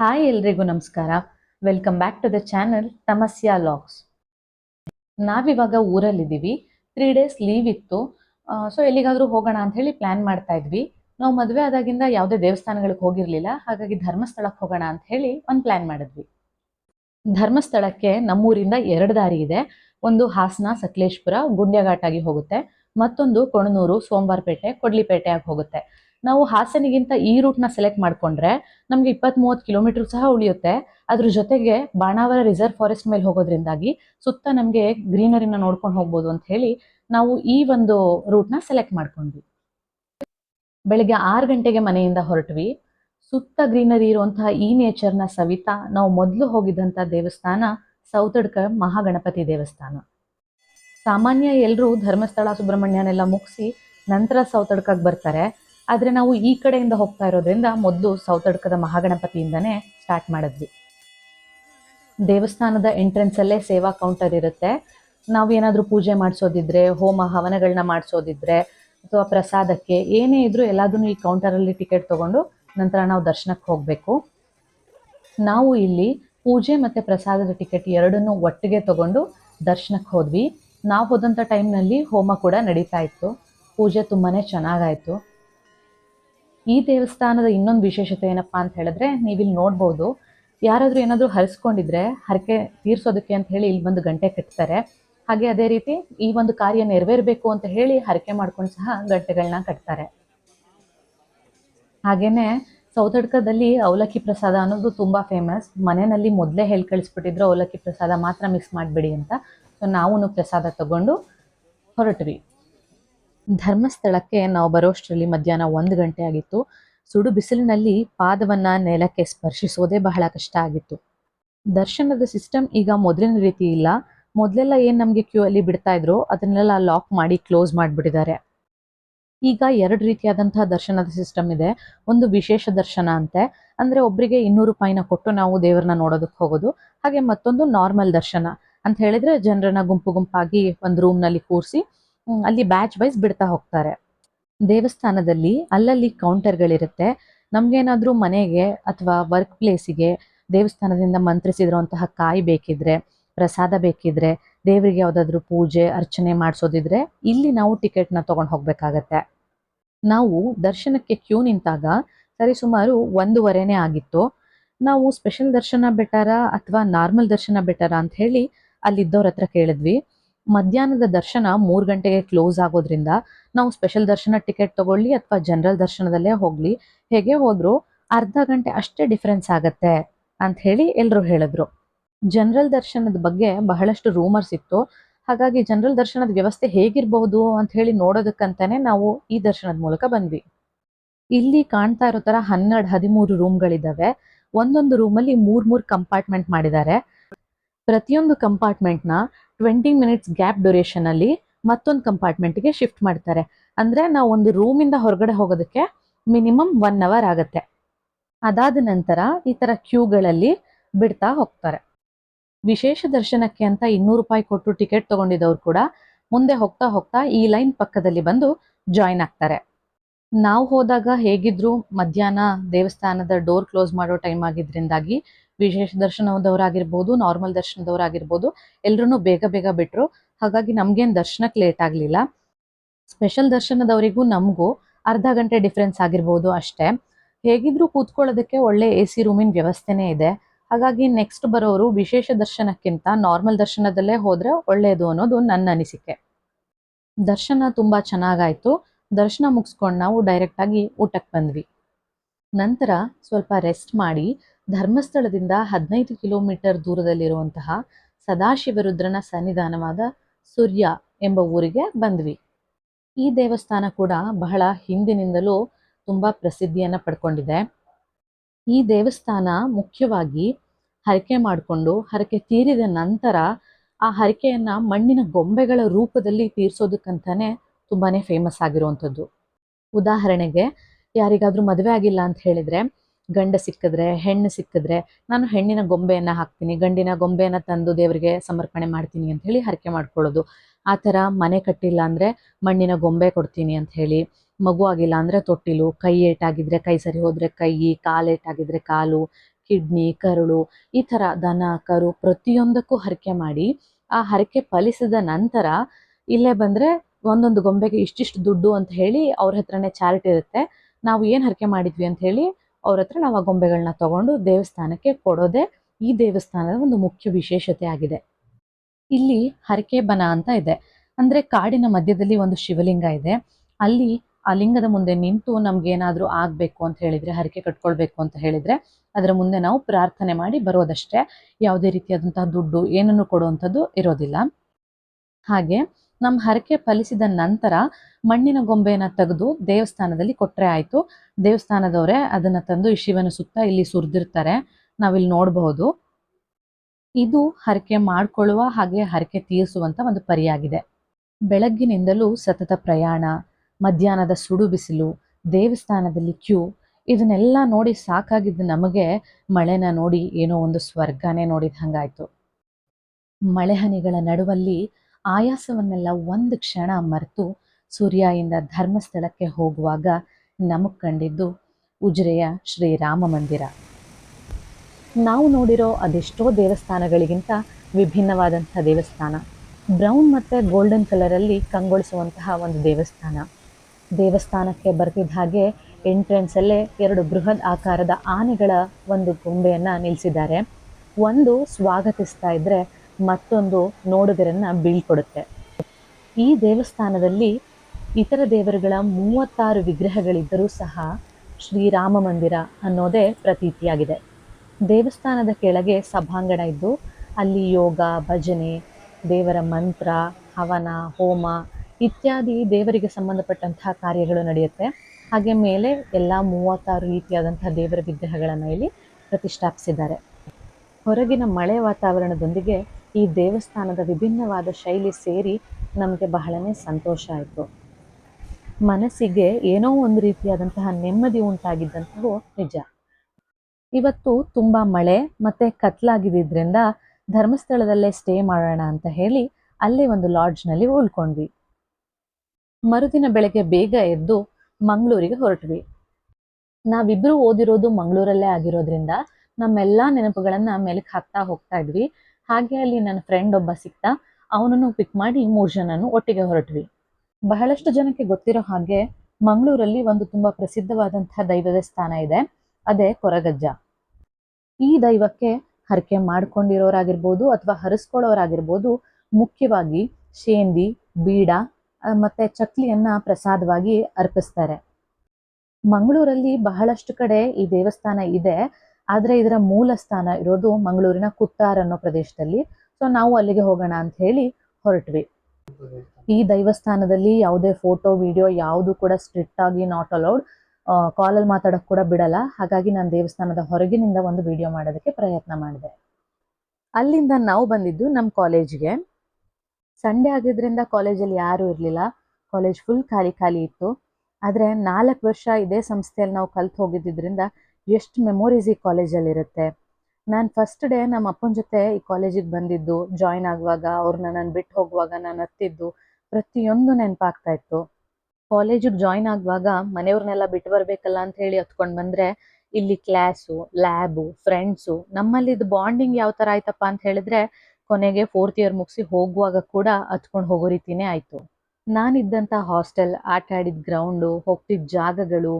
Hi ಎಲ್ರಿಗೂ ನಮಸ್ಕಾರ. Welcome back to the channel ತಮಸ್ಯಾ logs ನಾವಿವಾಗ ಊರಲ್ಲಿದ್ದೀವಿ. ತ್ರೀ ಡೇಸ್ ಲೀವ್ ಇತ್ತು. ಸೊ ಎಲ್ಲಿಗಾದರೂ ಹೋಗೋಣ ಅಂತ ಹೇಳಿ ಪ್ಲ್ಯಾನ್ ಮಾಡ್ತಾ ಇದ್ವಿ. ನಾವು ಮದುವೆ ಆದಾಗಿಂದ ಯಾವುದೇ ದೇವಸ್ಥಾನಗಳಿಗೆ ಹೋಗಿರಲಿಲ್ಲ. ಹಾಗಾಗಿ ಧರ್ಮಸ್ಥಳಕ್ಕೆ ಹೋಗೋಣ ಅಂತ ಹೇಳಿ ಒಂದು ಪ್ಲ್ಯಾನ್ ಮಾಡಿದ್ವಿ. ಧರ್ಮಸ್ಥಳಕ್ಕೆ ನಮ್ಮೂರಿಂದ ಎರಡು ದಾರಿ ಇದೆ. ಒಂದು ಹಾಸನ, ಸಕಲೇಶ್ಪುರ, ಗುಂಡ್ಯಘಾಟ್ ಆಗಿ ಹೋಗುತ್ತೆ. ಮತ್ತೊಂದು ಕೊಣನೂರು, ಸೋಮವಾರಪೇಟೆ, ಕೊಡ್ಲಿಪೇಟೆ ಆಗಿ ಹೋಗುತ್ತೆ. ನಾವು ಹಾಸನಿಗಿಂತ ಈ ರೂಟ್ನ ಸೆಲೆಕ್ಟ್ ಮಾಡ್ಕೊಂಡ್ರೆ ನಮಗೆ ಇಪ್ಪತ್ತ್ ಮೂವತ್ತು ಕಿಲೋಮೀಟರ್ ಸಹ ಉಳಿಯುತ್ತೆ. ಅದ್ರ ಜೊತೆಗೆ ಬಾಣಾವರ ರಿಸರ್ವ್ ಫಾರೆಸ್ಟ್ ಮೇಲೆ ಹೋಗೋದ್ರಿಂದಾಗಿ ಸುತ್ತ ನಮಗೆ ಗ್ರೀನರಿನ ನೋಡ್ಕೊಂಡು ಹೋಗ್ಬೋದು ಅಂತ ಹೇಳಿ ನಾವು ಈ ಒಂದು ರೂಟ್ನ ಸೆಲೆಕ್ಟ್ ಮಾಡ್ಕೊಂಡ್ವಿ. ಬೆಳಿಗ್ಗೆ ಆರು ಗಂಟೆಗೆ ಮನೆಯಿಂದ ಹೊರಟ್ವಿ. ಸುತ್ತ ಗ್ರೀನರಿ ಇರುವಂತಹ ಈ ನೇಚರ್ನ ಸವಿತಾ ನಾವು ಮೊದಲು ಹೋಗಿದ್ದಂಥ ದೇವಸ್ಥಾನ ಸೌತಡ್ಕ ಮಹಾಗಣಪತಿ ದೇವಸ್ಥಾನ. ಸಾಮಾನ್ಯ ಎಲ್ಲರೂ ಧರ್ಮಸ್ಥಳ, ಸುಬ್ರಹ್ಮಣ್ಯನೆಲ್ಲ ಮುಗಿಸಿ ನಂತರ ಸೌತಡ್ಕಕ್ಕೆ ಬರ್ತಾರೆ. ಆದರೆ ನಾವು ಈ ಕಡೆಯಿಂದ ಹೋಗ್ತಾ ಇರೋದ್ರಿಂದ ಮೊದಲು ಸೌತಡ್ಕದ ಮಹಾಗಣಪತಿಯಿಂದನೇ ಸ್ಟಾರ್ಟ್ ಮಾಡಿದ್ವಿ. ದೇವಸ್ಥಾನದ ಎಂಟ್ರೆನ್ಸಲ್ಲೇ ಸೇವಾ ಕೌಂಟರ್ ಇರುತ್ತೆ. ನಾವು ಏನಾದರೂ ಪೂಜೆ ಮಾಡಿಸೋದಿದ್ರೆ, ಹೋಮ ಹವನಗಳನ್ನ ಮಾಡಿಸೋದಿದ್ರೆ, ಅಥವಾ ಪ್ರಸಾದಕ್ಕೆ, ಏನೇ ಇದ್ರೂ ಎಲ್ಲದನ್ನು ಈ ಕೌಂಟರಲ್ಲಿ ಟಿಕೆಟ್ ತಗೊಂಡು ನಂತರ ನಾವು ದರ್ಶನಕ್ಕೆ ಹೋಗಬೇಕು. ನಾವು ಇಲ್ಲಿ ಪೂಜೆ ಮತ್ತು ಪ್ರಸಾದದ ಟಿಕೆಟ್ ಎರಡನ್ನೂ ಒಟ್ಟಿಗೆ ತಗೊಂಡು ದರ್ಶನಕ್ಕೆ ಹೋದ್ವಿ. ನಾವು ಹೋದಂಥ ಟೈಮ್ನಲ್ಲಿ ಹೋಮ ಕೂಡ ನಡೀತಾ ಇತ್ತು. ಪೂಜೆ ತುಂಬಾ ಚೆನ್ನಾಗಾಯಿತು. ಈ ದೇವಸ್ಥಾನದ ಇನ್ನೊಂದು ವಿಶೇಷತೆ ಏನಪ್ಪ ಅಂತ ಹೇಳಿದ್ರೆ ನೀವಿಲ್ಲಿ ನೋಡ್ಬೋದು, ಯಾರಾದರೂ ಏನಾದರೂ ಹರಿಸ್ಕೊಂಡಿದ್ರೆ ಹರಕೆ ತೀರ್ಸೋದಕ್ಕೆ ಅಂತ ಹೇಳಿ ಇಲ್ಲಿ ಬಂದು ಗಂಟೆ ಕಟ್ತಾರೆ. ಹಾಗೆ ಅದೇ ರೀತಿ ಈ ಒಂದು ಕಾರ್ಯ ನೆರವೇರಬೇಕು ಅಂತ ಹೇಳಿ ಹರಕೆ ಮಾಡ್ಕೊಂಡು ಸಹ ಗಂಟೆಗಳನ್ನ ಕಟ್ತಾರೆ. ಹಾಗೇನೆ ಸೌತಡ್ಕದಲ್ಲಿ ಅವಲಕ್ಕಿ ಪ್ರಸಾದ ಅನ್ನೋದು ತುಂಬ ಫೇಮಸ್ ಮನೆಯಲ್ಲಿ ಮೊದಲೇ ಹೇಳಿ ಕಳಿಸ್ಬಿಟ್ಟಿದ್ರು ಅವಲಕ್ಕಿ ಪ್ರಸಾದ ಮಾತ್ರ ಮಿಕ್ಸ್ ಮಾಡಬೇಡಿ ಅಂತ. ಸೊ ನಾವು ಪ್ರಸಾದ ತಗೊಂಡು ಹೊರಟ್ರಿ ಧರ್ಮಸ್ಥಳಕ್ಕೆ ನಾವು ಬರೋಷ್ಟರಲ್ಲಿ ಮಧ್ಯಾಹ್ನ ಒಂದು ಗಂಟೆ ಆಗಿತ್ತು. ಸುಡು ಬಿಸಿಲಿನಲ್ಲಿ ಪಾದವನ್ನ ನೆಲಕ್ಕೆ ಸ್ಪರ್ಶಿಸೋದೇ ಬಹಳ ಕಷ್ಟ ಆಗಿತ್ತು. ದರ್ಶನದ ಸಿಸ್ಟಮ್ ಈಗ ಮೊದಲಿನ ರೀತಿ ಇಲ್ಲ. ಮೊದಲೆಲ್ಲ ಏನು ನಮಗೆ ಕ್ಯೂ ಅಲ್ಲಿ ಬಿಡ್ತಾ ಇದ್ರು ಅದನ್ನೆಲ್ಲ ಲಾಕ್ ಮಾಡಿ ಕ್ಲೋಸ್ ಮಾಡಿಬಿಟ್ಟಿದ್ದಾರೆ. ಈಗ ಎರಡು ರೀತಿಯಾದಂತಹ ದರ್ಶನದ ಸಿಸ್ಟಮ್ ಇದೆ. ಒಂದು ವಿಶೇಷ ದರ್ಶನ ಅಂತೆ. ಅಂದ್ರೆ ಒಬ್ಬರಿಗೆ ಇನ್ನೂರು ರೂಪಾಯಿನ ಕೊಟ್ಟು ನಾವು ದೇವರನ್ನ ನೋಡೋದಕ್ಕೆ ಹೋಗೋದು. ಹಾಗೆ ಮತ್ತೊಂದು ನಾರ್ಮಲ್ ದರ್ಶನ. ಅಂತ ಹೇಳಿದ್ರೆ ಜನರನ್ನ ಗುಂಪು ಗುಂಪಾಗಿ ಒಂದು ರೂಮ್ನಲ್ಲಿ ಕೂರಿಸಿ ಅಲ್ಲಿ ಬ್ಯಾಚ್ ವೈಸ್ ಬಿಡ್ತಾ ಹೋಗ್ತಾರೆ. ದೇವಸ್ಥಾನದಲ್ಲಿ ಅಲ್ಲಲ್ಲಿ ಕೌಂಟರ್ಗಳಿರುತ್ತೆ ನಮ್ಗೇನಾದ್ರೂ ಮನೆಗೆ ಅಥವಾ ವರ್ಕ್ ಪ್ಲೇಸಿಗೆ ದೇವಸ್ಥಾನದಿಂದ ಮಂತ್ರಿಸಿರುವಂತಹ ಕಾಯಿ ಬೇಕಿದ್ರೆ, ಪ್ರಸಾದ ಬೇಕಿದ್ರೆ, ದೇವರಿಗೆ ಯಾವುದಾದ್ರೂ ಪೂಜೆ, ಅರ್ಚನೆ ಮಾಡಿಸೋದಿದ್ರೆ ಇಲ್ಲಿ ನಾವು ಟಿಕೆಟ್ನ ತಗೊಂಡು ಹೋಗ್ಬೇಕಾಗತ್ತೆ. ನಾವು ದರ್ಶನಕ್ಕೆ ಕ್ಯೂ ನಿಂತಾಗ ಸರಿ ಸುಮಾರು ಒಂದೂವರೆನೇ ಆಗಿತ್ತು. ನಾವು ಸ್ಪೆಷಲ್ ದರ್ಶನ ಬೆಟರ ಅಥವಾ ನಾರ್ಮಲ್ ದರ್ಶನ ಬೆಟ್ಟಾರ ಅಂತ ಹೇಳಿ ಅಲ್ಲಿದ್ದವ್ರ ಹತ್ರ ಕೇಳಿದ್ವಿ. ಮಧ್ಯಾಹ್ನದ ದರ್ಶನ ಮೂರು ಗಂಟೆಗೆ ಕ್ಲೋಸ್ ಆಗೋದ್ರಿಂದ ನಾವು ಸ್ಪೆಷಲ್ ದರ್ಶನ ಟಿಕೆಟ್ ತಗೊಳ್ಳಿ ಅಥವಾ ಜನರಲ್ ದರ್ಶನದಲ್ಲೇ ಹೋಗ್ಲಿ. ಹೇಗೆ ಹೋದ್ರು ಅರ್ಧ ಗಂಟೆ ಅಷ್ಟೇ ಡಿಫ್ರೆನ್ಸ್ ಆಗತ್ತೆ ಅಂತ ಹೇಳಿ ಎಲ್ಲರೂ ಹೇಳಿದ್ರು. ಜನರಲ್ ದರ್ಶನದ ಬಗ್ಗೆ ಬಹಳಷ್ಟು ರೂಮರ್ಸ್ ಇತ್ತು. ಹಾಗಾಗಿ ಜನರಲ್ ದರ್ಶನದ ವ್ಯವಸ್ಥೆ ಹೇಗಿರಬಹುದು ಅಂತ ಹೇಳಿ ನೋಡೋದಕ್ಕಂತಾನೆ ನಾವು ಈ ದರ್ಶನದ ಮೂಲಕ ಬಂದ್ವಿ. ಇಲ್ಲಿ ಕಾಣ್ತಾ ಇರೋ ತರ ಹನ್ನೆರಡು ಹದಿಮೂರು ರೂಮ್ಗಳಿದ್ದಾವೆ ಒಂದೊಂದು ರೂಮಲ್ಲಿ ಮೂರ್ ಮೂರ್ ಕಂಪಾರ್ಟ್ಮೆಂಟ್ ಮಾಡಿದ್ದಾರೆ. ಪ್ರತಿಯೊಂದು ಕಂಪಾರ್ಟ್ಮೆಂಟ್ನ ಟ್ವೆಂಟಿ ಮಿನಿಟ್ಸ್ ಗ್ಯಾಪ್ ಡ್ಯೂರೇಷನ್ ಅಲ್ಲಿ ಮತ್ತೊಂದು ಕಂಪಾರ್ಟ್ಮೆಂಟ್ಗೆ ಶಿಫ್ಟ್ ಮಾಡ್ತಾರೆ. ಅಂದ್ರೆ ನಾವು ಒಂದು ರೂಮಿಂದ ಹೊರಗಡೆ ಹೋಗೋದಕ್ಕೆ ಮಿನಿಮಮ್ ಒನ್ ಅವರ್ ಆಗುತ್ತೆ. ಅದಾದ ನಂತರ ಈ ತರ ಕ್ಯೂಗಳಲ್ಲಿ ಬಿಡ್ತಾ ಹೋಗ್ತಾರೆ. ವಿಶೇಷ ದರ್ಶನಕ್ಕೆ ಅಂತ ಇನ್ನೂರು ರೂಪಾಯಿ ಕೊಟ್ಟು ಟಿಕೆಟ್ ತಗೊಂಡಿದ್ದವ್ರು ಕೂಡ ಮುಂದೆ ಹೋಗ್ತಾ ಹೋಗ್ತಾ ಈ ಲೈನ್ ಪಕ್ಕದಲ್ಲಿ ಬಂದು ಜಾಯಿನ್ ಆಗ್ತಾರೆ. ನಾವು ಹೋದಾಗ ಹೇಗಿದ್ರು ಮಧ್ಯಾಹ್ನ ದೇವಸ್ಥಾನದ ಡೋರ್ ಕ್ಲೋಸ್ ಮಾಡೋ ಟೈಮ್ ಆಗಿದ್ರಿಂದಾಗಿ ವಿಶೇಷ ದರ್ಶನದವರಾಗಿರ್ಬೋದು ನಾರ್ಮಲ್ ದರ್ಶನದವರಾಗಿರ್ಬೋದು ಎಲ್ರೂ ಬೇಗ ಬೇಗ ಬಿಟ್ರು. ಹಾಗಾಗಿ ನಮ್ಗೇನು ದರ್ಶನಕ್ಕೆ ಲೇಟ್ ಆಗಲಿಲ್ಲ. ಸ್ಪೆಷಲ್ ದರ್ಶನದವರಿಗೂ ನಮಗೂ ಅರ್ಧ ಗಂಟೆ ಡಿಫ್ರೆನ್ಸ್ ಆಗಿರ್ಬೋದು ಅಷ್ಟೇ. ಹೇಗಿದ್ರೂ ಕೂತ್ಕೊಳ್ಳೋದಕ್ಕೆ ಒಳ್ಳೆ ಎ ಸಿ ರೂಮಿನ ವ್ಯವಸ್ಥೆನೇ ಇದೆ. ಹಾಗಾಗಿ ನೆಕ್ಸ್ಟ್ ಬರೋರು ವಿಶೇಷ ದರ್ಶನಕ್ಕಿಂತ ನಾರ್ಮಲ್ ದರ್ಶನದಲ್ಲೇ ಹೋದ್ರೆ ಒಳ್ಳೆಯದು ಅನ್ನೋದು ನನ್ನ ಅನಿಸಿಕೆ. ದರ್ಶನ ತುಂಬಾ ಚೆನ್ನಾಗಾಯಿತು. ದರ್ಶನ ಮುಗಿಸ್ಕೊಂಡು ನಾವು ಡೈರೆಕ್ಟ್ ಆಗಿ ಊಟಕ್ಕೆ ಬಂದ್ವಿ. ನಂತರ ಸ್ವಲ್ಪ ರೆಸ್ಟ್ ಮಾಡಿ ಧರ್ಮಸ್ಥಳದಿಂದ ಹದಿನೈದು ಕಿಲೋಮೀಟರ್ ದೂರದಲ್ಲಿರುವಂತಹ ಸದಾಶಿವರುದ್ರನ ಸನ್ನಿಧಾನವಾದ ಸೂರ್ಯ ಎಂಬ ಊರಿಗೆ ಬಂದ್ವಿ. ಈ ದೇವಸ್ಥಾನ ಕೂಡ ಬಹಳ ಹಿಂದಿನಿಂದಲೂ ತುಂಬ ಪ್ರಸಿದ್ಧಿಯನ್ನು ಪಡ್ಕೊಂಡಿದೆ. ಈ ದೇವಸ್ಥಾನ ಮುಖ್ಯವಾಗಿ ಹರಕೆ ಮಾಡಿಕೊಂಡು ಹರಕೆ ತೀರಿದ ನಂತರ ಆ ಹರಕೆಯನ್ನು ಮಣ್ಣಿನ ಗೊಂಬೆಗಳ ರೂಪದಲ್ಲಿ ತೀರಿಸೋದಕ್ಕಂತಲೇ ತುಂಬಾ ಫೇಮಸ್ ಆಗಿರುವಂಥದ್ದು. ಉದಾಹರಣೆಗೆ ಯಾರಿಗಾದರೂ ಮದುವೆ ಆಗಿಲ್ಲ ಅಂತ ಹೇಳಿದ್ರೆ ಗಂಡ ಸಿಕ್ಕಿದ್ರೆ, ಹೆಣ್ಣು ಸಿಕ್ಕಿದ್ರೆ ನಾನು ಹೆಣ್ಣಿನ ಗೊಂಬೆಯನ್ನ ಹಾಕ್ತೀನಿ, ಗಂಡಿನ ಗೊಂಬೆಯನ್ನ ತಂದು ದೇವರಿಗೆ ಸಮರ್ಪಣೆ ಮಾಡ್ತೀನಿ ಅಂತ ಹೇಳಿ ಹರಕೆ ಮಾಡ್ಕೊಳ್ಳೋದು. ಆ ಥರ ಮನೆ ಕಟ್ಟಿಲ್ಲ ಅಂದರೆ ಮಣ್ಣಿನ ಗೊಂಬೆ ಕೊಡ್ತೀನಿ ಅಂತ ಹೇಳಿ, ಮಗು ಆಗಿಲ್ಲ ಅಂದರೆ ತೊಟ್ಟಿಲು, ಕೈ ಏಟಾಗಿದ್ರೆ ಕೈ ಸರಿ ಹೋದರೆ ಕೈ, ಕಾಲು ಏಟಾಗಿದ್ರೆ ಕಾಲು, ಕಿಡ್ನಿ, ಕರುಳು, ಈ ಥರ ದನ, ಕರು ಪ್ರತಿಯೊಂದಕ್ಕೂ ಹರಕೆ ಮಾಡಿ, ಆ ಹರಕೆ ಫಲಿಸಿದ ನಂತರ ಇಲ್ಲೇ ಬಂದರೆ ಒಂದೊಂದು ಗೊಂಬೆಗೆ ಇಷ್ಟಿಷ್ಟು ದುಡ್ಡು ಅಂತ ಹೇಳಿ ಅವ್ರ ಹತ್ರನೇ ಚಾರಿಟಿ ಇರುತ್ತೆ, ನಾವು ಏನು ಹರಕೆ ಮಾಡಿದ್ವಿ ಅಂತ ಹೇಳಿ ಅವ್ರ ಹತ್ರ ನಾವು ಆ ಗೊಂಬೆಗಳನ್ನ ತಗೊಂಡು ದೇವಸ್ಥಾನಕ್ಕೆ ಕೊಡೋದೇ ಈ ದೇವಸ್ಥಾನದ ಒಂದು ಮುಖ್ಯ ವಿಶೇಷತೆ ಆಗಿದೆ. ಇಲ್ಲಿ ಹರಕೆ ಬನ ಅಂತ ಇದೆ. ಅಂದ್ರೆ ಕಾಡಿನ ಮಧ್ಯದಲ್ಲಿ ಒಂದು ಶಿವಲಿಂಗ ಇದೆ. ಅಲ್ಲಿ ಆ ಲಿಂಗದ ಮುಂದೆ ನಿಂತು ನಮ್ಗೇನಾದ್ರೂ ಆಗ್ಬೇಕು ಅಂತ ಹೇಳಿದ್ರೆ, ಹರಕೆ ಕಟ್ಕೊಳ್ಬೇಕು ಅಂತ ಹೇಳಿದ್ರೆ, ಅದರ ಮುಂದೆ ನಾವು ಪ್ರಾರ್ಥನೆ ಮಾಡಿ ಬರೋದಷ್ಟೇ. ಯಾವುದೇ ರೀತಿಯಾದಂತಹ ದುಡ್ಡು ಏನನ್ನು ಕೊಡುವಂಥದ್ದು ಇರೋದಿಲ್ಲ. ಹಾಗೆ ನಮ್ಮ ಹರಕೆ ಫಲಿಸಿದ ನಂತರ ಮಣ್ಣಿನ ಗೊಂಬೆಯನ್ನು ತೆಗೆದು ದೇವಸ್ಥಾನದಲ್ಲಿ ಕೊಟ್ಟರೆ ಆಯಿತು. ದೇವಸ್ಥಾನದವರೇ ಅದನ್ನ ತಂದು ಈ ಶಿವನ ಸುತ್ತ ಇಲ್ಲಿ ಸುರಿದಿರ್ತಾರೆ. ನಾವಿಲ್ಲಿ ನೋಡಬಹುದು ಇದು ಹರಕೆ ಮಾಡಿಕೊಳ್ಳುವ ಹಾಗೆ ಹರಕೆ ತೀರಿಸುವಂತ ಒಂದು ಪರಿಯಾಗಿದೆ. ಬೆಳಗ್ಗಿನಿಂದಲೂ ಸತತ ಪ್ರಯಾಣ, ಮಧ್ಯಾಹ್ನದ ಸುಡು ಬಿಸಿಲು, ದೇವಸ್ಥಾನದಲ್ಲಿ ಕ್ಯೂ, ಇದನ್ನೆಲ್ಲ ನೋಡಿ ಸಾಕಾಗಿದ್ದು ನಮಗೆ ಮಳೆನ ನೋಡಿ ಏನೋ ಒಂದು ಸ್ವರ್ಗನೇ ನೋಡಿದ ಹಂಗಾಯ್ತು. ಮಳೆಹನಿಗಳ ನಡುವಲ್ಲಿ ಆಯಾಸವನ್ನೆಲ್ಲ ಒಂದು ಕ್ಷಣ ಮರೆತು ಸೂರ್ಯಯಿಂದ ಧರ್ಮಸ್ಥಳಕ್ಕೆ ಹೋಗುವಾಗ ನಮಗೆ ಕಂಡಿದ್ದು ಉಜಿರೆಯ ಶ್ರೀರಾಮ ಮಂದಿರ. ನಾವು ನೋಡಿರೋ ಅದೆಷ್ಟೋ ದೇವಸ್ಥಾನಗಳಿಗಿಂತ ವಿಭಿನ್ನವಾದಂಥ ದೇವಸ್ಥಾನ. ಬ್ರೌನ್ ಮತ್ತು ಗೋಲ್ಡನ್ ಕಲರಲ್ಲಿ ಕಂಗೊಳಿಸುವಂತಹ ಒಂದು ದೇವಸ್ಥಾನ. ದೇವಸ್ಥಾನಕ್ಕೆ ಬರ್ತಿದ್ದ ಹಾಗೆ ಎಂಟ್ರೆನ್ಸಲ್ಲೇ ಎರಡು ಬೃಹದ್ ಆಕಾರದ ಆನೆಗಳ ಒಂದು ಗೊಂಬೆಯನ್ನು ನಿಲ್ಲಿಸಿದ್ದಾರೆ ಒಂದು ಸ್ವಾಗತಿಸ್ತಾ ಇದ್ದರೆ ಮತ್ತೊಂದು ನೋಡುಗರನ್ನ ಬೀಳ್ಕೊಡುತ್ತೆ. ಈ ದೇವಸ್ಥಾನದಲ್ಲಿ ಇತರ ದೇವರುಗಳ ಮೂವತ್ತಾರು ವಿಗ್ರಹಗಳಿದ್ದರೂ ಸಹ ಶ್ರೀರಾಮ ಮಂದಿರ ಅನ್ನೋದೇ ಪ್ರತೀತಿಯಾಗಿದೆ. ದೇವಸ್ಥಾನದ ಕೆಳಗೆ ಸಭಾಂಗಣ ಇದ್ದು, ಅಲ್ಲಿ ಯೋಗ, ಭಜನೆ, ದೇವರ ಮಂತ್ರ, ಹವನ, ಹೋಮ ಇತ್ಯಾದಿ ದೇವರಿಗೆ ಸಂಬಂಧಪಟ್ಟಂತಹ ಕಾರ್ಯಗಳು ನಡೆಯುತ್ತೆ. ಹಾಗೆ ಮೇಲೆ ಎಲ್ಲ ಮೂವತ್ತಾರು ರೀತಿಯಾದಂತಹ ದೇವರ ವಿಗ್ರಹಗಳನ್ನು ಇಲ್ಲಿ ಪ್ರತಿಷ್ಠಾಪಿಸಿದ್ದಾರೆ. ಹೊರಗಿನ ಮಳೆ ವಾತಾವರಣದೊಂದಿಗೆ ಈ ದೇವಸ್ಥಾನದ ವಿಭಿನ್ನವಾದ ಶೈಲಿ ಸೇರಿ ನಮಗೆ ಬಹಳನೇ ಸಂತೋಷ ಆಯಿತು. ಮನಸ್ಸಿಗೆ ಏನೋ ಒಂದು ರೀತಿಯಾದಂತಹ ನೆಮ್ಮದಿ ಉಂಟಾಗಿದ್ದಂಥವು ನಿಜ. ಇವತ್ತು ತುಂಬ ಮಳೆ ಮತ್ತೆ ಕತ್ಲಾಗಿದ್ದರಿಂದ ಧರ್ಮಸ್ಥಳದಲ್ಲೇ ಸ್ಟೇ ಮಾಡೋಣ ಅಂತ ಹೇಳಿ ಅಲ್ಲೇ ಒಂದು ಲಾಡ್ಜ್ನಲ್ಲಿ ಉಳ್ಕೊಂಡ್ವಿ. ಮರುದಿನ ಬೆಳಗ್ಗೆ ಬೇಗ ಎದ್ದು ಮಂಗಳೂರಿಗೆ ಹೊರಟ್ವಿ. ನಾವಿಬ್ರು ಓದಿರೋದು ಮಂಗಳೂರಲ್ಲೇ ಆಗಿರೋದ್ರಿಂದ ನಮ್ಮೆಲ್ಲಾ ನೆನಪುಗಳನ್ನ ಮೆಲುಕು ಹಾಕ್ತಾ ಹೋಗ್ತಾ ಇದ್ವಿ. ಹಾಗೆ ಅಲ್ಲಿ ನನ್ನ ಫ್ರೆಂಡ್ ಒಬ್ಬ ಸಿಕ್ತ. ಅವನನ್ನು ಪಿಕ್ ಮಾಡಿ ಮೂರು ಜನನು ಒಟ್ಟಿಗೆ ಹೊರಟ್ವಿ. ಬಹಳಷ್ಟು ಜನಕ್ಕೆ ಗೊತ್ತಿರೋ ಹಾಗೆ ಮಂಗಳೂರಲ್ಲಿ ಒಂದು ತುಂಬಾ ಪ್ರಸಿದ್ಧವಾದಂತಹ ದೈವದ ಸ್ಥಾನ ಇದೆ. ಅದೇ ಕೊರಗಜ್ಜ. ಈ ದೈವಕ್ಕೆ ಹರಕೆ ಮಾಡ್ಕೊಂಡಿರೋರಾಗಿರ್ಬೋದು ಅಥವಾ ಹರಿಸ್ಕೊಳ್ಳೋರಾಗಿರ್ಬೋದು ಮುಖ್ಯವಾಗಿ ಶೇಂದಿ, ಬೀಡ ಮತ್ತೆ ಚಕ್ಲಿಯನ್ನ ಪ್ರಸಾದವಾಗಿ ಅರ್ಪಿಸ್ತಾರೆ. ಮಂಗಳೂರಲ್ಲಿ ಬಹಳಷ್ಟು ಕಡೆ ಈ ದೇವಸ್ಥಾನ ಇದೆ. ಆದ್ರೆ ಇದರ ಮೂಲ ಸ್ಥಾನ ಇರೋದು ಮಂಗಳೂರಿನ ಕುತ್ತಾರ್ ಅನ್ನೋ ಪ್ರದೇಶದಲ್ಲಿ. ಸೊ ನಾವು ಅಲ್ಲಿಗೆ ಹೋಗೋಣ ಅಂತ ಹೇಳಿ ಹೊರಟ್ವಿ. ಈ ದೈವಸ್ಥಾನದಲ್ಲಿ ಯಾವುದೇ ಫೋಟೋ, ವಿಡಿಯೋ ಯಾವುದು ಕೂಡ ಸ್ಟ್ರಿಕ್ಟ್ ಆಗಿ ನಾಟ್ ಅಲೌಡ್ ಕಾಲಲ್ಲಿ ಮಾತಾಡಕ್ ಕೂಡ ಬಿಡಲ್ಲ. ಹಾಗಾಗಿ ನಾನು ದೇವಸ್ಥಾನದ ಹೊರಗಿನಿಂದ ಒಂದು ವಿಡಿಯೋ ಮಾಡೋದಕ್ಕೆ ಪ್ರಯತ್ನ ಮಾಡಿದೆ. ಅಲ್ಲಿಂದ ನಾವು ಬಂದಿದ್ದು ನಮ್ಮ ಕಾಲೇಜ್ಗೆ. ಸಂಡೇ ಆಗಿದ್ರಿಂದ ಕಾಲೇಜಲ್ಲಿ ಯಾರು ಇರಲಿಲ್ಲ. ಕಾಲೇಜ್ ಫುಲ್ ಖಾಲಿ ಖಾಲಿ ಇತ್ತು. ಆದರೆ ನಾಲ್ಕು ವರ್ಷ ಇದೇ ಸಂಸ್ಥೆಯಲ್ಲಿ ನಾವು ಕಲ್ತು ಹೋಗಿದ್ದರಿಂದ ಎಷ್ಟು ಮೆಮೊರೀಸ್ ಈ ಇರುತ್ತೆ. ನಾನು ಫಸ್ಟ್ ಡೇ ನಮ್ಮ ಅಪ್ಪನ ಜೊತೆ ಈ ಕಾಲೇಜಿಗೆ ಬಂದಿದ್ದು ಜಾಯ್ನ್ ಆಗುವಾಗ ಅವ್ರನ್ನ ನಾನು ಬಿಟ್ಟು ಹೋಗುವಾಗ ನಾನು ಹತ್ತಿದ್ದು, ಪ್ರತಿಯೊಂದು ನೆನಪಾಗ್ತಾ ಇತ್ತು. ಕಾಲೇಜಿಗೆ ಜಾಯ್ನ್ ಆಗುವಾಗ ಮನೆಯವ್ರನ್ನೆಲ್ಲ ಬಿಟ್ಟು ಬರಬೇಕಲ್ಲ ಅಂತ ಹೇಳಿ ಹತ್ಕೊಂಡು ಬಂದರೆ, ಇಲ್ಲಿ ಕ್ಲಾಸು ಲ್ಯಾಬು ಫ್ರೆಂಡ್ಸು ನಮ್ಮಲ್ಲಿದ್ದು ಬಾಂಡಿಂಗ್ ಯಾವ ಥರ ಆಯ್ತಪ್ಪ ಅಂತ ಹೇಳಿದ್ರೆ, ಕೊನೆಗೆ ಫೋರ್ತ್ ಇಯರ್ ಮುಗಿಸಿ ಹೋಗುವಾಗ ಕೂಡ ಹತ್ಕೊಂಡು ಹೋಗೋ ರೀತಿನೇ ಆಯಿತು. ನಾನಿದ್ದಂಥ ಹಾಸ್ಟೆಲ್ ಆಟ ಆಡಿದ ಗ್ರೌಂಡು ಹೋಗ್ತಿದ್ದ ಜಾಗಗಳು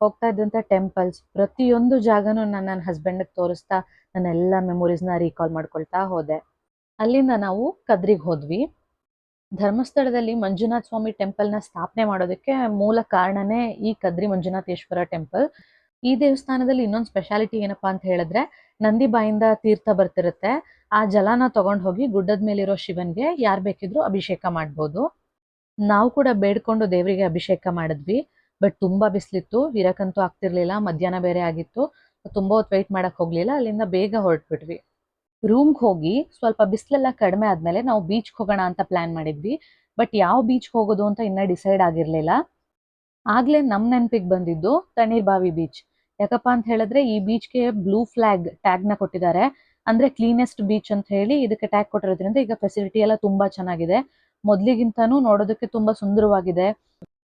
ಹೋಗ್ತಾ ಇದ್ದಂಥ ಟೆಂಪಲ್ಸ್ ಪ್ರತಿಯೊಂದು ಜಾಗನೂ ನಾನು ನನ್ನ ಹಸ್ಬೆಂಡಿಗೆ ತೋರಿಸ್ತಾ ನನ್ನ ಎಲ್ಲ ಮೆಮೊರೀಸ್ನ ರೀಕಾಲ್ ಮಾಡ್ಕೊಳ್ತಾ ಹೋದೆ. ಅಲ್ಲಿಂದ ನಾವು ಕದ್ರಿಗೆ ಹೋದ್ವಿ. ಧರ್ಮಸ್ಥಳದಲ್ಲಿ ಮಂಜುನಾಥ ಸ್ವಾಮಿ ಟೆಂಪಲ್ನ ಸ್ಥಾಪನೆ ಮಾಡೋದಕ್ಕೆ ಮೂಲ ಕಾರಣನೇ ಈ ಕದ್ರಿ ಮಂಜುನಾಥೇಶ್ವರ ಟೆಂಪಲ್ ಈ ದೇವಸ್ಥಾನದಲ್ಲಿ ಇನ್ನೊಂದು ಸ್ಪೆಷಾಲಿಟಿ ಏನಪ್ಪಾ ಅಂತ ಹೇಳಿದ್ರೆ ನಂದಿ ಬಾಯಿಂದ ತೀರ್ಥ ಬರ್ತಿರುತ್ತೆ. ಆ ಜಲಾನ ತಗೊಂಡು ಹೋಗಿ ಗುಡ್ಡದ ಮೇಲಿರೋ ಶಿವನ್ಗೆ ಯಾರು ಬೇಕಿದ್ರು ಅಭಿಷೇಕ ಮಾಡ್ಬೋದು. ನಾವು ಕೂಡ ಬೇಡ್ಕೊಂಡು ದೇವರಿಗೆ ಅಭಿಷೇಕ ಮಾಡಿದ್ವಿ. ಬಟ್ ತುಂಬಾ ಬಿಸಿಲಿತ್ತು, ಇರಕ್ಕಂತೂ ಆಗ್ತಿರ್ಲಿಲ್ಲ, ಮಧ್ಯಾಹ್ನ ಬೇರೆ ಆಗಿತ್ತು. ತುಂಬಾ ಹೊತ್ತು ವೆಯ್ಟ್ ಮಾಡಕ್ ಹೋಗ್ಲಿಲ್ಲ, ಅಲ್ಲಿಂದ ಬೇಗ ಹೊರಟ್ಬಿಟ್ವಿ. ರೂಮ್ಗೆ ಹೋಗಿ ಸ್ವಲ್ಪ ಬಿಸಿಲೆಲ್ಲ ಕಡಿಮೆ ಆದ್ಮೇಲೆ ನಾವು ಬೀಚ್ಗೆ ಹೋಗೋಣ ಅಂತ ಪ್ಲಾನ್ ಮಾಡಿದ್ವಿ. ಬಟ್ ಯಾವ ಬೀಚ್ಗೆ ಹೋಗೋದು ಅಂತ ಇನ್ನೂ ಡಿಸೈಡ್ ಆಗಿರ್ಲಿಲ್ಲ. ಆಗ್ಲೇ ನಮ್ ನೆನಪಿಗೆ ಬಂದಿದ್ದು ತಣ್ಣೀರ್ಬಾವಿ ಬೀಚ್ ಯಾಕಪ್ಪ ಅಂತ ಹೇಳಿದ್ರೆ ಈ ಬೀಚ್ಗೆ ಬ್ಲೂ ಫ್ಲಾಗ್ ಟ್ಯಾಗ್ನ ಕೊಟ್ಟಿದ್ದಾರೆ. ಅಂದ್ರೆ ಕ್ಲೀನೆಸ್ಟ್ ಬೀಚ್ ಅಂತ ಹೇಳಿ ಇದಕ್ಕೆ ಟ್ಯಾಗ್ ಕೊಟ್ಟಿರೋದ್ರಿಂದ ಈಗ ಫೆಸಿಲಿಟಿ ಎಲ್ಲ ತುಂಬಾ ಚೆನ್ನಾಗಿದೆ. ಮೊದ್ಲಿಗಿಂತಾನು ನೋಡೋದಕ್ಕೆ ತುಂಬಾ ಸುಂದರವಾಗಿದೆ.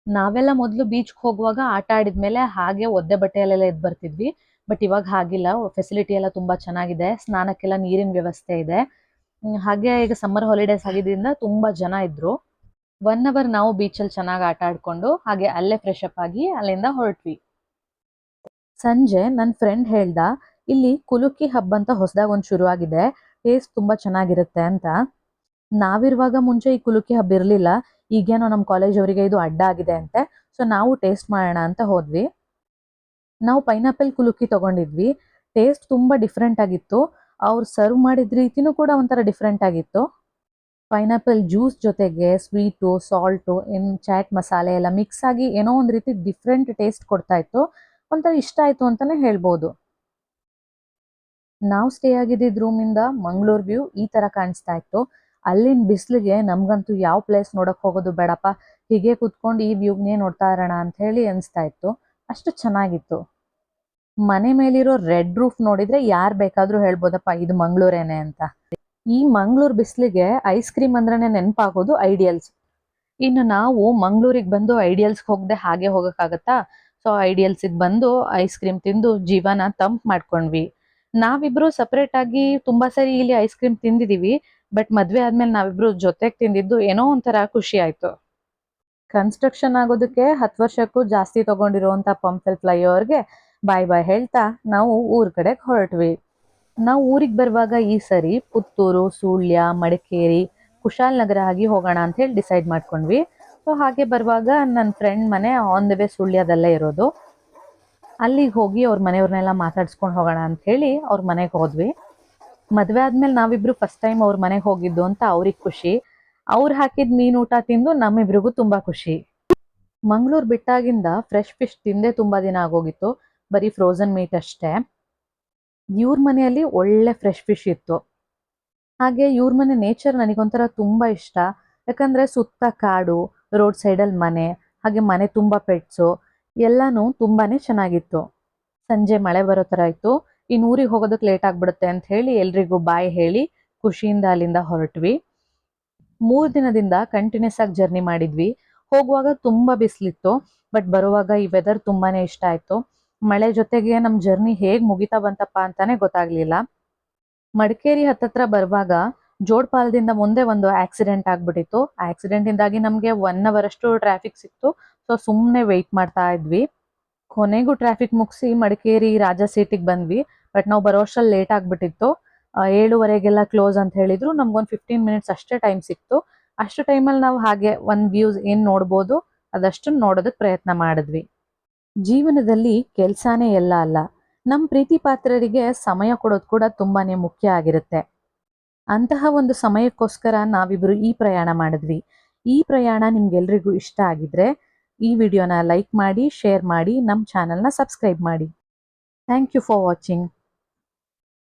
ನಾವೆಲ್ಲ ಮೊದಲು ಬೀಚ್ಗೆ ಹೋಗುವಾಗ ಆಟ ಆಡಿದ್ಮೇಲೆ ಹಾಗೆ ಒದ್ದೆ ಬಟ್ಟೆಯಲ್ಲೆಲ್ಲ ಎದ್ದು ಬರ್ತಿದ್ವಿ. ಬಟ್ ಇವಾಗ ಹಾಗಿಲ್ಲ. ಫೆಸಿಲಿಟಿ ಎಲ್ಲ ತುಂಬಾ ಚೆನ್ನಾಗಿದೆ. ಸ್ನಾನಕ್ಕೆಲ್ಲ ನೀರಿನ ವ್ಯವಸ್ಥೆ ಇದೆ. ಹಾಗೆ ಈಗ ಸಮ್ಮರ್ ಹಾಲಿಡೇಸ್ ಆಗಿದ್ದರಿಂದ ತುಂಬಾ ಜನ ಇದ್ರು. ಒನ್ ಅವರ್ ನಾವು ಬೀಚಲ್ಲಿ ಚೆನ್ನಾಗಿ ಆಟ ಆಡ್ಕೊಂಡು ಹಾಗೆ ಅಲ್ಲೇ ಫ್ರೆಶ್ ಅಪ್ ಆಗಿ ಅಲ್ಲಿಂದ ಹೊರಟ್ವಿ. ಸಂಜೆ ನನ್ನ ಫ್ರೆಂಡ್ ಹೇಳ್ದ, ಇಲ್ಲಿ ಕುಲುಕಿ ಹಬ್ ಅಂತ ಹೊಸದಾಗಿ ಒಂದು ಆಗಿದೆ ಟೇಸ್ಟ್ ತುಂಬಾ ಚೆನ್ನಾಗಿರುತ್ತೆ ಅಂತ. ನಾವಿರುವಾಗ ಮುಂಚೆ ಈ ಕುಲುಕಿ ಹಬ್ ಇರಲಿಲ್ಲ. ಈಗೇನೋ ನಮ್ಮ ಕಾಲೇಜ್ ಅವರಿಗೆ ಇದು ಅಡ್ಡ ಆಗಿದೆ ಅಂತೆ. ಸೊ ನಾವು ಟೇಸ್ಟ್ ಮಾಡೋಣ ಅಂತ ಹೋದ್ವಿ. ನಾವು ಪೈನಾಪಲ್ ಕುಲುಕಿ ತಗೊಂಡಿದ್ವಿ. ಟೇಸ್ಟ್ ತುಂಬಾ ಡಿಫ್ರೆಂಟ್ ಆಗಿತ್ತು. ಅವ್ರು ಸರ್ವ್ ಮಾಡಿದ ರೀತಿನೂ ಕೂಡ ಒಂಥರ ಡಿಫ್ರೆಂಟ್ ಆಗಿತ್ತು. ಪೈನಾಪಲ್ ಜ್ಯೂಸ್ ಜೊತೆಗೆ ಸ್ವೀಟು ಸಾಲ್ಟು ಏನು ಚಾಟ್ ಮಸಾಲೆ ಎಲ್ಲ ಮಿಕ್ಸ್ ಆಗಿ ಏನೋ ಒಂದು ರೀತಿ ಡಿಫ್ರೆಂಟ್ ಟೇಸ್ಟ್ ಕೊಡ್ತಾ ಇತ್ತು. ಒಂಥರ ಇಷ್ಟ ಆಯಿತು ಅಂತಾನೆ ಹೇಳ್ಬೋದು. ನಾವು ಸ್ಟೇ ಆಗಿದ್ದಿದ್ದ ರೂಮಿಂದ ಮಂಗಳೂರು ವ್ಯೂ ಈ ತರ ಕಾಣಿಸ್ತಾ ಇತ್ತು. ಅಲ್ಲಿನ ಬಿಸಿಲಿಗೆ ನಮಗಂತೂ ಯಾವ ಪ್ಲೇಸ್ ನೋಡಕ್ ಹೋಗೋದು ಬೇಡಪ್ಪ. ಹೀಗೆ ಕುತ್ಕೊಂಡು ಈ ವ್ಯೂಗ್ನೇ ನೋಡ್ತಾ ಇರೋಣ ಅಂತ ಹೇಳಿ ಅನಿಸ್ತಾ ಇತ್ತು. ಅಷ್ಟು ಚೆನ್ನಾಗಿತ್ತು. ಮನೆ ಮೇಲಿರೋ ರೆಡ್ ರೂಫ್ ನೋಡಿದ್ರೆ ಯಾರು ಬೇಕಾದ್ರೂ ಹೇಳ್ಬೋದಪ್ಪ, ಇದು ಮಂಗಳೂರೇನೆ ಅಂತ. ಈ ಮಂಗಳೂರು ಬಿಸಿಲಿಗೆ ಐಸ್ ಕ್ರೀಮ್ ಅಂದ್ರೆ ನೆನಪಾಗೋದು ಐಡಿಯಲ್ಸ್ ಇನ್ನು ನಾವು ಮಂಗಳೂರಿಗೆ ಬಂದು ಐಡಿಯಲ್ಸ್ಗೆ ಹೋಗದೆ ಹಾಗೆ ಹೋಗಕ್ಕಾಗತ್ತಾ? ಸೊ ಐಡಿಯಲ್ಸಿಗೆ ಬಂದು ಐಸ್ ಕ್ರೀಮ್ ತಿಂದು ಜೀವನ ತಂಪ್ ಮಾಡ್ಕೊಂಡ್ವಿ. ನಾವಿಬ್ರು ಸಪರೇಟ್ ಆಗಿ ತುಂಬಾ ಸರಿ ಇಲ್ಲಿ ಐಸ್ ಕ್ರೀಮ್ ತಿಂದಿದೀವಿ. ಬಟ್ ಮದ್ವೆ ಆದ್ಮೇಲೆ ನಾವಿಬ್ರು ಜೊತೆಗೆ ತಿಂದಿದ್ದು ಏನೋ ಒಂಥರ ಖುಷಿ ಆಯ್ತು. ಕನ್ಸ್ಟ್ರಕ್ಷನ್ ಆಗೋದಕ್ಕೆ ಹತ್ತು ವರ್ಷಕ್ಕೂ ಜಾಸ್ತಿ ತಗೊಂಡಿರುವಂತ ಪಂಪೆಲ್ ಫ್ಲೈಓವರ್ಗೆ ಬಾಯ್ ಬಾಯ್ ಹೇಳ್ತಾ ನಾವು ಊರ್ ಕಡೆಗೆ ಹೊರಟ್ವಿ. ನಾವು ಊರಿಗೆ ಬರುವಾಗ ಈ ಸರಿ ಪುತ್ತೂರು, ಸುಳ್ಯ, ಮಡಿಕೇರಿ ಕುಶಾಲನಗರ ಆಗಿ ಹೋಗೋಣ ಅಂತ ಹೇಳಿ ಡಿಸೈಡ್ ಮಾಡ್ಕೊಂಡ್ವಿ. ಸೊ ಹಾಗೆ ಬರುವಾಗ ನನ್ನ ಫ್ರೆಂಡ್ ಮನೆ ಆನ್ ದ ವೇ ಸುಳ್ಯದಲ್ಲೇ ಇರೋದು. ಅಲ್ಲಿಗೆ ಹೋಗಿ ಅವ್ರ ಮನೆಯವ್ರನ್ನೆಲ್ಲ ಮಾತಾಡ್ಸ್ಕೊಂಡು ಹೋಗೋಣ ಅಂತ ಹೇಳಿ ಅವ್ರ ಮನೆಗೆ ಹೋದ್ವಿ. ಮದ್ವೆ ಆದ್ಮೇಲೆ ನಾವಿಬ್ರು ಫಸ್ಟ್ ಟೈಮ್ ಅವ್ರ ಮನೆಗೆ ಹೋಗಿದ್ದು ಅಂತ ಅವ್ರಿಗೆ ಖುಷಿ. ಅವ್ರು ಹಾಕಿದ ಮೀನು ಊಟ ತಿಂದು ನಮ್ಮಿಬ್ರಿಗೂ ತುಂಬಾ ಖುಷಿ. ಮಂಗಳೂರು ಬಿಟ್ಟಾಗಿಂದ ಫ್ರೆಶ್ ಫಿಶ್ ತಿಂದೇ ತುಂಬಾ ದಿನ ಆಗೋಗಿತ್ತು. ಬರೀ ಫ್ರೋಸನ್ ಮೀಟ್ ಅಷ್ಟೇ. ಇವ್ರ ಮನೆಯಲ್ಲಿ ಒಳ್ಳೆ ಫ್ರೆಶ್ ಫಿಶ್ ಇತ್ತು. ಹಾಗೆ ಇವ್ರ ಮನೆ ನೇಚರ್ ನನಗೊಂಥರ ತುಂಬಾ ಇಷ್ಟ. ಯಾಕಂದ್ರೆ ಸುತ್ತ ಕಾಡು ರೋಡ್ ಸೈಡಲ್ಲಿ ಮನೆ, ಹಾಗೆ ಮನೆ ತುಂಬಾ ಪೆಟ್ಸು ಎಲ್ಲಾನು ತುಂಬಾನೇ ಚೆನ್ನಾಗಿತ್ತು. ಸಂಜೆ ಮಳೆ ಬರೋ ತರ ಇತ್ತು. ಇನ್ನು ಊರಿಗೆ ಹೋಗೋದಕ್ಕೆ ಲೇಟ್ ಆಗ್ಬಿಡುತ್ತೆ ಅಂತ ಹೇಳಿ ಎಲ್ರಿಗೂ ಬಾಯ್ ಹೇಳಿ ಖುಷಿಯಿಂದ ಅಲ್ಲಿಂದ ಹೊರಟ್ವಿ. ಮೂರ್ ದಿನದಿಂದ ಕಂಟಿನ್ಯೂಸ್ ಆಗಿ ಜರ್ನಿ ಮಾಡಿದ್ವಿ. ಹೋಗುವಾಗ ತುಂಬಾ ಬಿಸಿಲಿತ್ತು ಬಟ್ ಬರುವಾಗ ಈ ವೆದರ್ ತುಂಬಾನೇ ಇಷ್ಟ ಆಯ್ತು. ಮಳೆ ಜೊತೆಗೆ ನಮ್ ಜರ್ನಿ ಹೇಗ್ ಮುಗಿತಾ ಬಂತಪ್ಪ ಅಂತಾನೆ ಗೊತ್ತಾಗ್ಲಿಲ್ಲ. ಮಡಿಕೇರಿ ಹತ್ತತ್ರ ಬರುವಾಗ ಜೋಡ್ಪಾಲದಿಂದ ಮುಂದೆ ಒಂದು ಆಕ್ಸಿಡೆಂಟ್ ಆಗ್ಬಿಟ್ಟಿತ್ತು. ಆಕ್ಸಿಡೆಂಟ್ ಇಂದಾಗಿ ನಮ್ಗೆ ಒನ್ ಅವರ್ ಅಷ್ಟು ಟ್ರಾಫಿಕ್ ಸಿಕ್ತು. ಸೊ ಸುಮ್ಮನೆ ವೆಯ್ಟ್ ಮಾಡ್ತಾ ಇದ್ವಿ. ಕೊನೆಗೂ ಟ್ರಾಫಿಕ್ ಮುಗಿಸಿ ಮಡಿಕೇರಿ ರಾಜ ಸೀಟಿಗೆ ಬಂದ್ವಿ. ಬಟ್ ನಾವು ಬರೋ ಅಷ್ಟ್ರಲ್ಲಿ ಲೇಟ್ ಆಗಿಬಿಟ್ಟಿತ್ತು. ಏಳುವರೆಗೆಲ್ಲ ಕ್ಲೋಸ್ ಅಂತ ಹೇಳಿದ್ರು. ನಮ್ಗೊಂದು ಫಿಫ್ಟೀನ್ ಮಿನಿಟ್ಸ್ ಅಷ್ಟೇ ಟೈಮ್ ಸಿಕ್ತು. ಅಷ್ಟು ಟೈಮಲ್ಲಿ ನಾವು ಹಾಗೆ ಒಂದು ವ್ಯೂಸ್ ಏನು ನೋಡ್ಬೋದು ಅದಷ್ಟು ನೋಡೋದಕ್ಕೆ ಪ್ರಯತ್ನ ಮಾಡಿದ್ವಿ. ಜೀವನದಲ್ಲಿ ಕೆಲಸನೇ ಎಲ್ಲ ಅಲ್ಲ. ನಮ್ ಪ್ರೀತಿ ಪಾತ್ರರಿಗೆ ಸಮಯ ಕೊಡೋದು ಕೂಡ ತುಂಬಾನೇ ಮುಖ್ಯ ಆಗಿರುತ್ತೆ. ಅಂತಹ ಒಂದು ಸಮಯಕ್ಕೋಸ್ಕರ ನಾವಿಬ್ರು ಈ ಪ್ರಯಾಣ ಮಾಡಿದ್ವಿ. ಈ ಪ್ರಯಾಣ ನಿಮ್ಗೆಲ್ರಿಗೂ ಇಷ್ಟ ಆಗಿದ್ರೆ ಈ ವಿಡಿಯೋನ ಲೈಕ್ ಮಾಡಿ ಶೇರ್ ಮಾಡಿ ನಮ್ಮ ಚಾನಲ್ನ ಸಬ್ಸ್ಕ್ರೈಬ್ ಮಾಡಿ. Thank you for watching